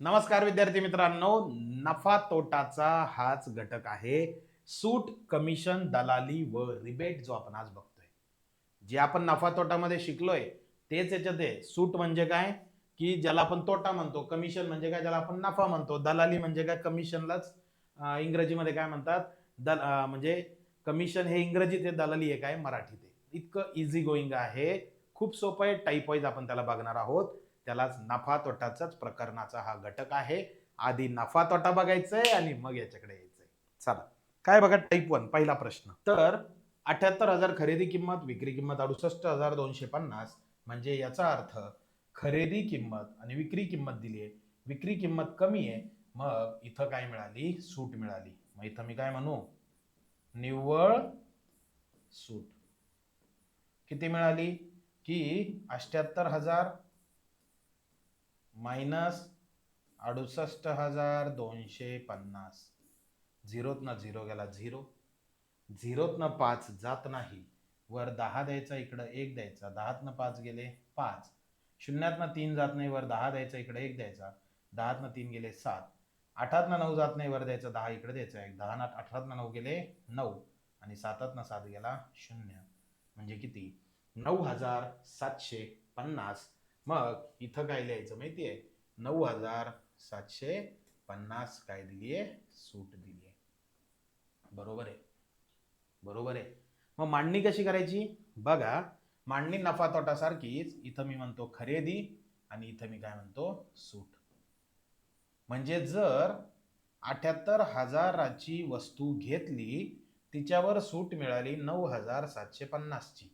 नमस्कार विद्यार्थी मित्रांनो नफा तोटाचा हाच घटक आहे. सूट कमिशन दलाली व रिबेट जो आपण आज बघतोय. जे आपण नफा तोटामध्ये शिकलोय तेच याच्यात आहे. सूट म्हणजे काय? की ज्याला आपण तोटा म्हणतो कमिशन म्हणजे काय? ज्याला आपण नफा म्हणतो. दलाली म्हणजे काय? कमिशनलाच इंग्रजीमध्ये काय म्हणतात? दल म्हणजे कमिशन हे इंग्रजीत आहे दलाली आहे काय? मराठीत आहे. इतकं इझी गोईंग आहे. खूप सोपं आहे. टाईप वाईज आपण त्याला बघणार आहोत. त्यालाच नफा तोटाचाच प्रकरणाचा हा घटक आहे. आधी नफा तोटा बघायचा आहे आणि मग याच्याकडे यायचंय. चला काय बघा टाईप वन पहिला प्रश्न. तर अठ्याहत्तर हजार खरेदी किंमत विक्री किंमत अडुसष्ट हजार दोनशे पन्नास म्हणजे याचा अर्थ खरेदी किंमत आणि विक्री किंमत दिली आहे. विक्री किंमत कमी आहे मग इथं काय मिळाली? सूट मिळाली. मग इथं मी काय म्हणू? निव्वळ सूट. किती मिळाली? की अष्ट्याहत्तर हजार मायनस अडुसष्ट हजार दोनशे पन्नास. झिरोतनं झिरो गेला झिरो. झिरोतनं पाच जात नाही. वर दहा द्यायचा इकडं एक द्यायचा. दहातनं पाच गेले पाच. शून्यातनं तीन जात नाही वर दहा द्यायचा इकडे एक द्यायचा. दहातनं तीन गेले सात. आठातनं नऊ जात नाही वर द्यायचा दहा इकडे द्यायचा एक. दहा अठरातनं नऊ गेले नऊ. आणि सातातनं सात गेला शून्य. म्हणजे किती? नऊ हजार सातशे पन्नास. मग इथं काय लिहायचं माहितीये नऊ हजार सातशे पन्नास काय दिलीये? सूट दिली आहे बरोबर आहे. बरोबर आहे. मग मांडणी कशी करायची? बघा मांडणी नफा तोटा सारखीच इथं मी म्हणतो खरेदी आणि इथं मी काय म्हणतो सूट. म्हणजे जर अठ्याहत्तर हजाराची वस्तू घेतली तिच्यावर सूट मिळाली नऊ हजार सातशे पन्नासची.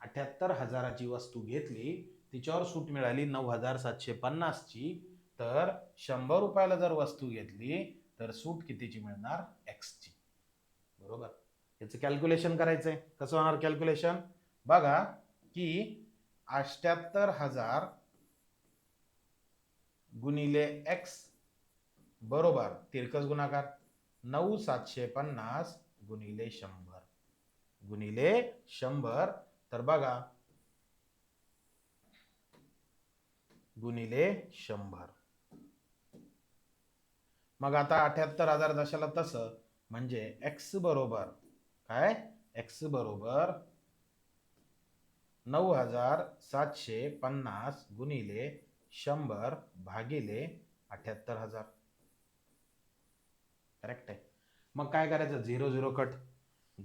अठ्याहत्तर हजाराची वस्तू घेतली तिच्यावर सूट मिळाली नऊ हजार सातशे पन्नासची तर शंभर रुपयाला जर वस्तू घेतली तर सूट कितीची मिळणार? एक्सची बरोबर? याचं कॅल्क्युलेशन करायचंय. कसं होणार कॅल्क्युलेशन बघा की अष्ट्याहत्तर हजार गुणिले एक्स बरोबर तिरकस गुणाकार. नऊ सातशे पन्नास गुणिले शंभर. गुणिले शंभर. तर बघा गुणिले शंभर. मग आता अठ्याहत्तर हजार जशाला तसं म्हणजे एक्स बरोबर काय? एक्स बरोबर नऊ हजार सातशे पन्नास गुणिले शंभर भागिले अठ्याहत्तर हजार. करेक्ट आहे. मग काय करायचं? Zero zero cut.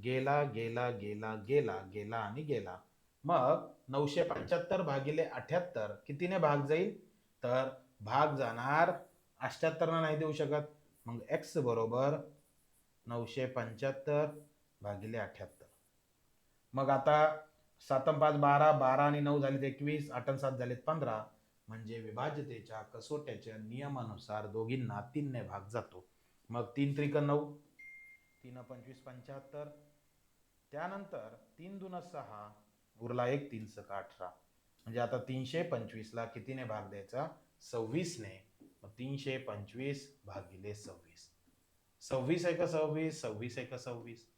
गेला गेला गेला गेला गेला आणि गेला. मग नऊशे पंच्याहत्तर भागिले अठ्याहत्तर. कितीने भाग जाईल? तर भाग जाणार अठ्याहत्तरनं नाही देऊ शकत. मग एक्स बरोबर नऊशे पंच्याहत्तर भागिले अठ्याहत्तर. मग आता सातम पाच बारा बारा आणि नऊ झालेत एकवीस आठ सात झालेत पंधरा. म्हणजे विभाज्यतेच्या कसोट्याच्या नियमानुसार दोघींना तीनने भाग जातो. मग तीन त्रिक नऊ तीन पंचवीस पंच्याहत्तर. त्यानंतर तीन दुन सहा उरला एक तीन सका अठरा. म्हणजे आता तीनशे पंचवीसला कितीने भाग द्यायचा? सव्वीसने. मग तीनशे पंचवीस भागिले सव्वीस. सव्वीस एक सव्वीस सव्वीस एक सव्वीस.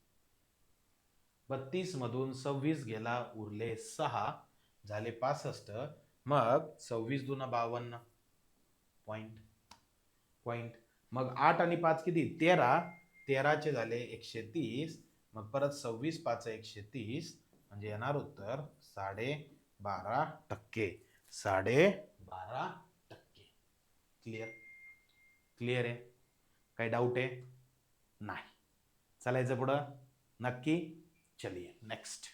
बत्तीस मधून सव्वीस गेला उरले सहा झाले पासष्ट. मग सव्वीस दुना बावन्न. पॉइंट. पॉइंट. मग आठ आणि पाच किती? तेरा. तेराचे झाले एकशे तीस. मग परत सव्वीस पाच एकशे तीस. म्हणजे येणार उत्तर साडे बारा टक्के. साडे बारा टक्के. क्लिअर क्लिअर आहे? काही डाऊट आहे? नाही. चालायचं पुढं? नक्की? चलिये नेक्स्ट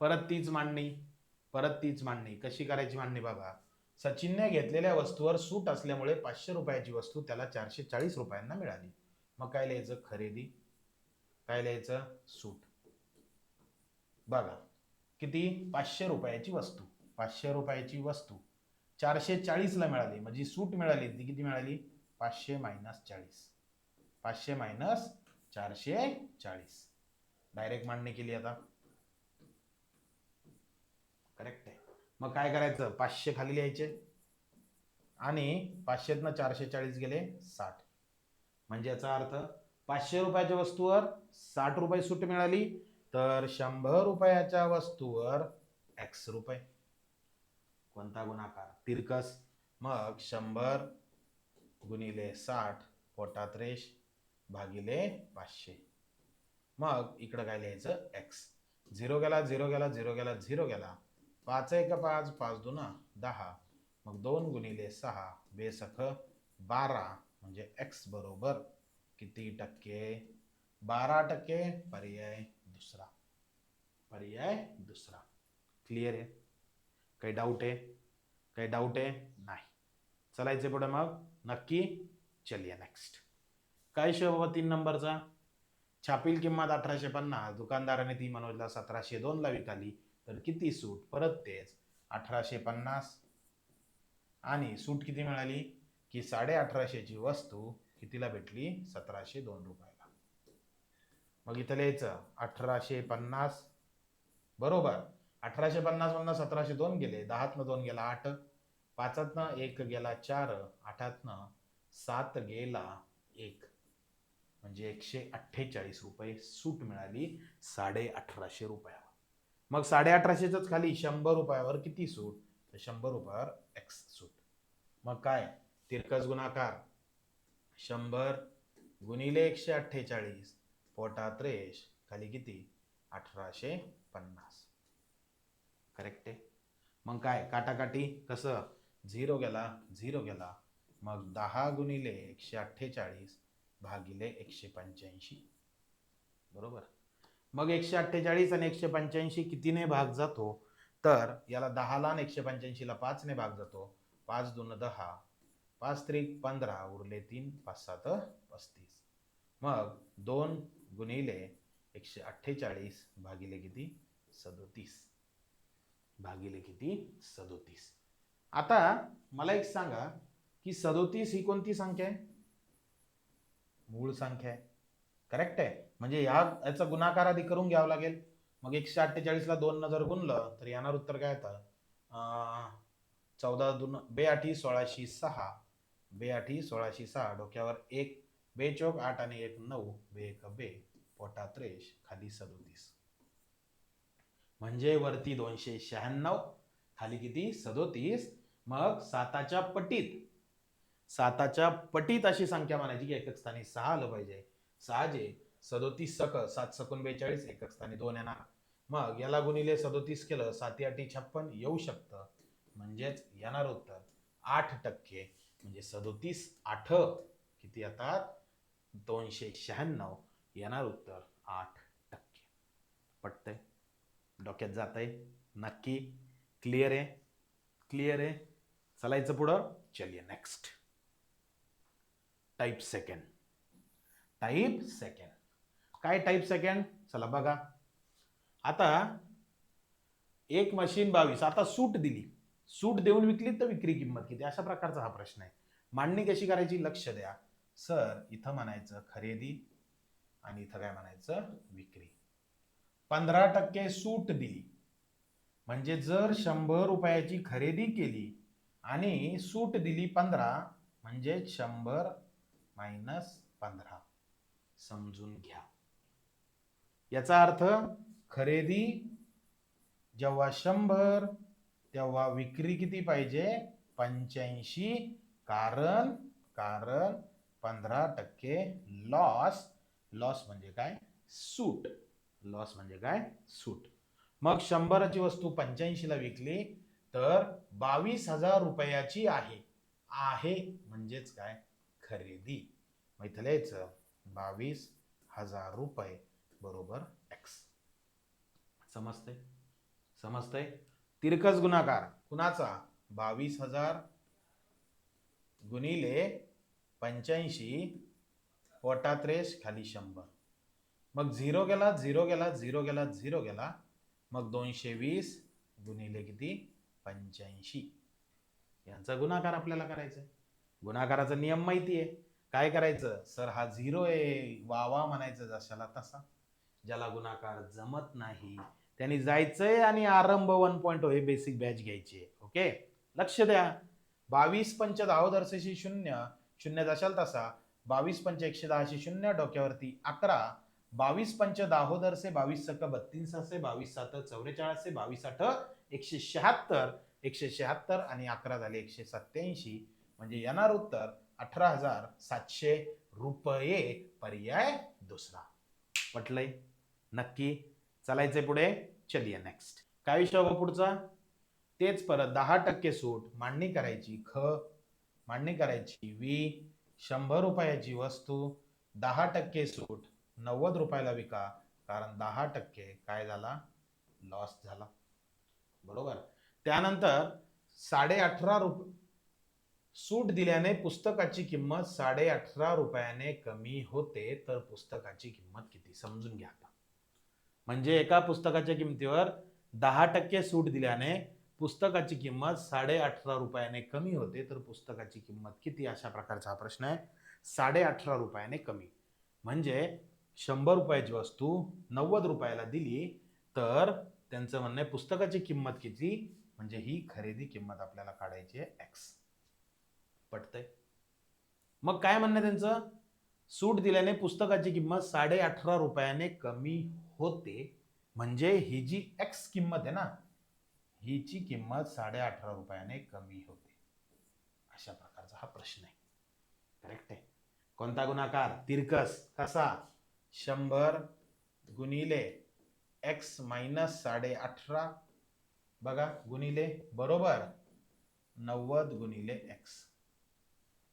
परत तीच मांडणी परत तीच मांडणी. कशी करायची मांडणी बघा? सचिनने घेतलेल्या वस्तूवर सूट असल्यामुळे पाचशे रुपयाची वस्तू त्याला चारशे चाळीस रुपयांना मिळाली. मग काय लिहायचं? खरेदी. काय लिहायचं? सूट. बघा किती? पाचशे रुपयाची वस्तू. पाचशे रुपयाची वस्तू. चारशे चाळीसला मिळाली. म्हणजे सूट मिळाली. ती किती मिळाली? पाचशे मायनस चाळीस. पाचशे मायनस चारशे चाळीस. डायरेक्ट मांडणी केली आता. करेक्ट आहे. मग काय करायचं? पाचशे खाली लिहायचे. आणि पाचशेतनं चारशे चाळीस गेले साठ. म्हणजे याचा अर्थ पाचशे रुपयाच्या वस्तूवर साठ रुपये सूट मिळाली तर शंभर रुपयाच्या वस्तूवर एक्स रुपये. कोणता गुणाकार? तिरकस. मग शंभर गुणिले साठ पोटात रेश भागिले पाचशे. मग इकडं काय लिहायचं? एक्स झिरो गेला झिरो गेला झिरो गेला झिरो गेला. पाच एक पाच पाच दुना दहा. मग दोन गुणिले सहा बेसख बारा म्हणजे एक्स बरोबर किती टक्के? बारा टक्के पर्याय. दुसरा. पर्याय दुसरा. क्लिअर आहे? काही डाऊट आहे? काही डाऊट आहे? नाही. चलायचे पुढे मग. नक्की चलिया नेक्स्ट काय शो बाबा तीन नंबरचा? छापील किंमत अठराशे पन्नास. दुकानदाराने ती मनोजला सतराशे दोनला विकाली. तर किती सूट? परत तेच. अठराशे पन्नास. आणि सूट किती मिळाली? की साडे अठराशेची वस्तू कितीला भेटली? सतराशे दोन रुपये. मग इथं लिहायचं अठराशे पन्नास बरोबर. अठराशे पन्नास मधनं सतराशे दोन गेले. दहातनं दोन गेला आठ. पाचातनं एक गेला चार. आठातनं सात गेला एक. म्हणजे एकशे अठ्ठेचाळीस रुपये सूट मिळाली साडे अठराशे रुपयावर. मग साडे अठराशेच खाली शंभर रुपयावर किती सूट? तर शंभर रुपयावर एक्स सूट. मग काय? तिरकस गुणाकार. शंभर गुणिले एकशे अठ्ठेचाळीस. पोटात त्रेश खाली किती? अठराशे पन्नास. करेक्ट आहे. मग काय? काटाकाटी कसं? झिरो गेला झिरो गेला. मग दहा गुणिले एकशे अठ्ठेचाळीस भागिले एकशे पंच्याऐंशी. बरोबर? मग एकशे अठ्ठेचाळीस आणि एकशे पंच्याऐंशी कितीने भाग जातो? तर याला दहाला आणि एकशे पंच्याऐंशीला पाचने भाग जातो. पाच दोन दहा. पाच त्रिक पंधरा उरले तीन पाच सात पस्तीस. मग दोन गुणिले एकशे अठ्ठेचाळीस भागिले किती? सदोतीस. भागिले किती? सदोतीस. आता मला एक सांगा की सदोतीस ही कोणती संख्या आहे? मूळ संख्या आहे. करेक्ट आहे? म्हणजे ह्या याचा गुणाकार आधी करून घ्यावं लागेल. मग एकशे अठ्ठेचाळीसला दोन जर गुणलं तर येणार उत्तर काय येतं चौदा दोन बेआठी सोळाशे सहा. बेआठी सोळाशे सहा डोक्यावर एक. बे चौक आठ आणि एक नऊ. बे एक बे. पोटात रेश खाली सदोतीस. म्हणजे वरती दोनशे शहाण्णव खाली किती? सदोतीस. मग साताच्या पटीत साताच्या पटीत अशी संख्या म्हणायची की एकक स्थानी सहा आलं पाहिजे. सहा जे सदोतीस सक सात सकून बेचाळीस एकक स्थानी दोन येणार मग याला गुणिले सदोतीस केलं साती आठी छप्पन येऊ शकतं. म्हणजेच येणार उत्तर आठ टक्के. म्हणजे सदोतीस आठ किती येतात दोनशे शहाण्णव. येणार उत्तर आठ टक्के. पटतंय? डोक्यात जात आहे नक्की? क्लिअर आहे? क्लिअर आहे? चलायचं पुढं. चलिये next type second type second काय टाईप सेकंड चला बघा. आता एक मशीन बावीस. आता सूट दिली. सूट देऊन विकली तर विक्री किंमत किती? अशा प्रकारचा हा प्रश्न आहे. मांडणी कशी करायची? लक्ष द्या. सर इथं म्हणायचं खरेदी आणि इथं काय म्हणायचं? विक्री. पंधरा टक्के सूट दिली म्हणजे जर शंभर रुपयाची खरेदी केली आणि सूट दिली पंधरा म्हणजे शंभर मायनस पंधरा. समजून घ्या. याचा अर्थ खरेदी जेव्हा शंभर तेव्हा विक्री किती पाहिजे? पंच्याऐंशी. कारण कारण पंधरा टक्के लॉस लॉस म्हणजे काय? सूट लॉस म्हणजे काय? सूट मग शंभराची वस्तू पंच्याऐंशीला विकली तर बावीस हजार रुपयाची आहे. आहे म्हणजेच काय? खरेदी. मग इथं लिहायचं बावीस हजार रुपये बरोबर एक्स समजतंय? समजतंय? तिरकस गुणाकार. कुणाचा? बावीस हजार गुणिले पंच्याऐंशी पोटात रेष खाली शंभर. मग झिरो गेला झिरो गेला झिरो गेला झिरो गेला. मग दोनशे वीस गुणिले किती? पंच्याऐंशी. यांचा गुणाकार आपल्याला करायचा आहे. गुणाकाराचा नियम माहिती आहे. काय करायचं? सर हा झिरो आहे. वा वा म्हणायचं जशाला तसा. ज्याला गुणाकार जमत नाही त्यांनी जायचंय आणि आरंभ वन पॉईंट oh हे बेसिक बॅच घ्यायची. ओके लक्ष द्या. बावीस पंच दहावदर्शेशी शून्य. शून्य दशाल तसा. बावीस पंच एकशे दहाशे शून्य डोक्यावरती अकरा. बावीस पंच दाहोदरसे बावीस सक बत्तीस असे बावीस सात चौवेचाळीसशे बावीस आठ एकशे शहात्तर. एकशे शहात्तर आणि अकरा झाले एकशे सत्याऐंशी म्हणजे येणार उत्तर अठरा हजार सातशे रुपये पर्याय दुसरा. पटलंय? नक्की? चालायचंय पुढे? चलिये नेक्स्ट काय विषय होगा पुढचा? तेच परत दहा टक्के सूट मांडणी करायची ख मांडणी करायची वी शंभर रुपयाची वस्तू दहा टक्के सूट नव्वद रुपयाला विका. कारण दहा टक्के काय झाला? लॉस झाला. बरोबर? त्यानंतर साडे अठरा रुप सूट दिल्याने पुस्तकाची किंमत साडे अठरा रुपयाने कमी होते. तर पुस्तकाची किंमत किती? समजून घ्या आता. म्हणजे एका पुस्तकाच्या किमतीवर दहा टक्के सूट दिल्याने पुस्तकाची किंमत साडे अठरा रुपयाने कमी होते तर पुस्तकाची किंमत किती? अशा प्रकारचा हा प्रश्न आहे. साडे अठरा रुपयाने कमी. म्हणजे शंभर रुपयाची वस्तू नव्वद रुपयाला दिली तर त्यांचं म्हणणं आहे पुस्तकाची किंमत किती? म्हणजे ही खरेदी किंमत आपल्याला काढायची आहे एक्स पटतंय? मग काय म्हणणं आहे त्यांचं? सूट दिल्याने पुस्तकाची किंमत साडे अठरा रुपयाने कमी होते. म्हणजे ही जी एक्स किंमत आहे ना हिची किंमत साडे अठरा रुपयाने कमी होते. अशा प्रकारचा हा प्रश्न आहे. करेक्ट आहे. कोणता गुणाकार? तिरकस. कसा? शंभर गुणिले एक्स मायनस साडे अठरा. बघा गुणिले बरोबर नव्वद गुणिले एक्स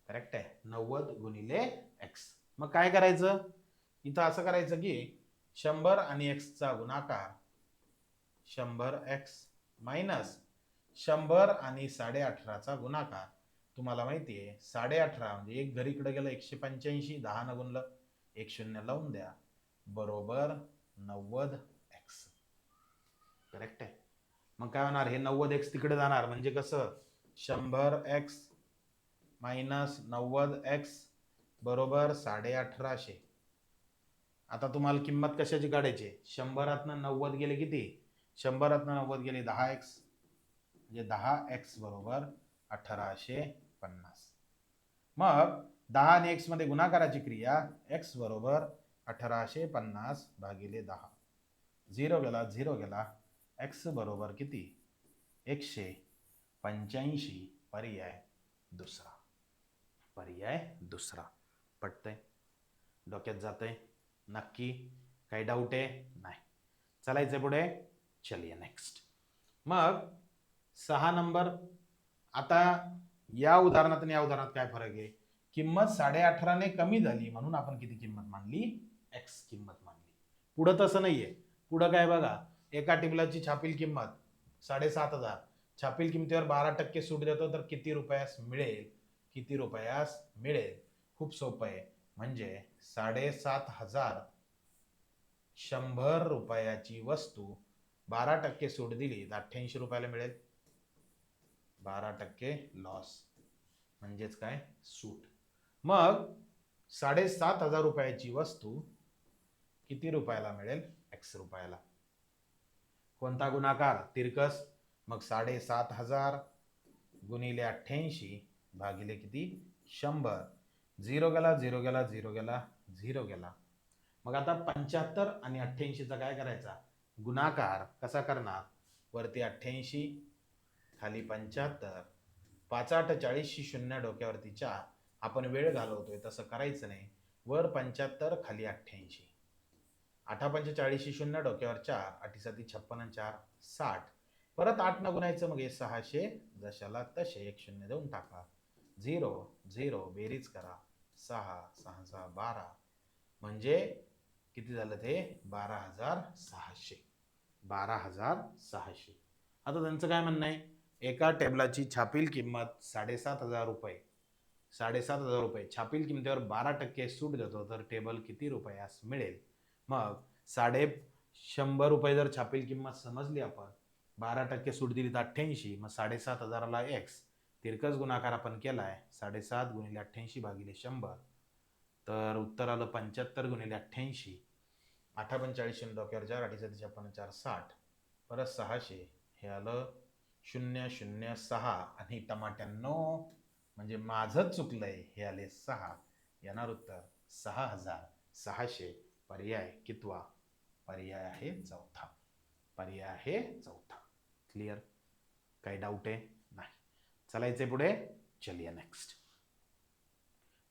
करेक्ट आहे. नव्वद गुणिले एक्स मग काय करायचं? इथं असं करायचं की शंभर आणि एक्सचा गुणाकार शंभर एक्स मायनस शंभर आणि साडे अठराचा गुणाकार. तुम्हाला माहिती आहे साडे अठरा म्हणजे एक घरी इकडे गेलं एकशे पंच्याऐंशी दहा न गुणलं एक शून्य लावून द्या. बरोबर नव्वद एक्स करेक्ट आहे. मग काय होणार? हे नव्वद एक्स तिकडे जाणार. म्हणजे कसं? शंभर एक्स मायनस नव्वद एक्स बरोबर साडे अठराशे आता तुम्हाला किंमत कशाची काढायची? शंभरातनं नव्वद गेले किती? शंभरातनं नव्वद गेले दहा एक्स म्हणजे दहा एक्स बरोबर अठराशे पन्नास. मग दहा आणि एक्समध्ये गुणाकाराची क्रिया एक्स बरोबर अठराशे पन्नास भागिले दहा. झिरो गेला झिरो गेला एक्स बरोबर किती? एकशे पंच्याऐंशी पर्याय दुसरा. पर्याय दुसरा. पटतंय? डोक्यात जातंय? नक्की? काही डाऊट आहे? नाही. चालायचं पुढे. चलिये नेक्स्ट मग सहा नंबर आता या उदाहरणात आणि या उदाहरणात काय फरक आहे? किंमत साडे अठराने कमी झाली म्हणून आपण किती किंमत मानली एक्स किंमत मानली पुढं तसं नाहीये. पुढं काय बघा एका टेबलाची छापील किंमत साडेसात हजार. छापील किमतीवर बारा टक्के सूट देतो तर किती रुपयास मिळेल? किती रुपयास मिळेल? खूप सोपं आहे. म्हणजे साडेसात हजार शंभर रुपयाची वस्तू बारा टक्के सूट दिली तर अठ्ठ्याऐंशी रुपयाला मिळेल. बारा टक्के लॉस म्हणजेच काय? सूट. मग साडेसात हजार रुपयाची वस्तू किती रुपयाला मिळेल? एक्स रुपयाला. कोणता गुणाकार? तिरकस. मग साडेसात हजार गुणिले अठ्ठ्याऐंशी भागिले किती? शंभर. झिरो गेला झिरो गेला झिरो गेला झिरो गेला. मग आता पंच्याहत्तर आणि अठ्ठ्याऐंशीचा काय करायचा? गुणाकार कसा करणार? वरती अठ्ठ्याऐंशी खाली पंच्याहत्तर पाच आठ चाळीसशी शून्य डोक्यावरती चार. आपण वेळ घालवतोय तसं करायचं नाही. वर पंच्याहत्तर खाली अठ्ठ्याऐंशी. आठा पंचेचाळीसशी शून्य डोक्यावर चार. अठीसाती छप्पन चार साठ. परत आठ न गुणायचं मग हे सहाशे जशाला तसे. एक शून्य देऊन टाका. झिरो झिरो बेरीज करा. सहा सहा सहा बारा. म्हणजे किती झालं ते? बारा हजार सहाशे. बारा हजार सहाशे. आता त्यांचं काय म्हणणं आहे? एका टेबलाची छापील किंमत साडेसात हजार रुपये. साडेसात हजार रुपये. छापील किमतीवर बारा टक्के सूट देतो तर टेबल किती रुपयास मिळेल? मग साडे शंभर रुपये जर छापील किंमत समजली आपण बारा टक्के सूट दिली तर अठ्ठ्याऐंशी मग साडेसात हजाराला एक्स तिरकस गुणाकार आपण केला आहे साडेसात गुणिले अठ्ठ्याऐंशी भागिले शंभर. तर उत्तर आलं पंच्याहत्तर गुणिले अठ्ठ्याऐंशी. आठा पंचाळीस शून्य डोक्यावर चार अठीसाती छप्पन्न चार साठ. परत सहाशे हे आलं शून्य शून्य सहा आणि टमाट्यांनो म्हणजे माझंच चुकलंय हे आले सहा. येणार उत्तर सहा हजार सहाशे. पर्याय कितवा? पर्याय आहे चौथा. पर्याय आहे चौथा. क्लिअर काही डाऊट आहे? नाही. चलायचे पुढे? चलिया नेक्स्ट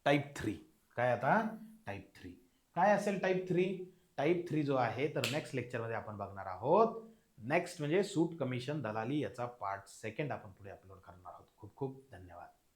टाईप थ्री काय आता? टाईप थ्री काय असेल टाईप थ्री टाईप थ्री जो आहे तर नेक्स्ट लेक्चरमध्ये आपण बघणार आहोत. नेक्स्ट म्हणजे सूट कमिशन दलाली याचा पार्ट सेकंड आपण पुढे अपलोड करणार आहोत. खूप खूप धन्यवाद.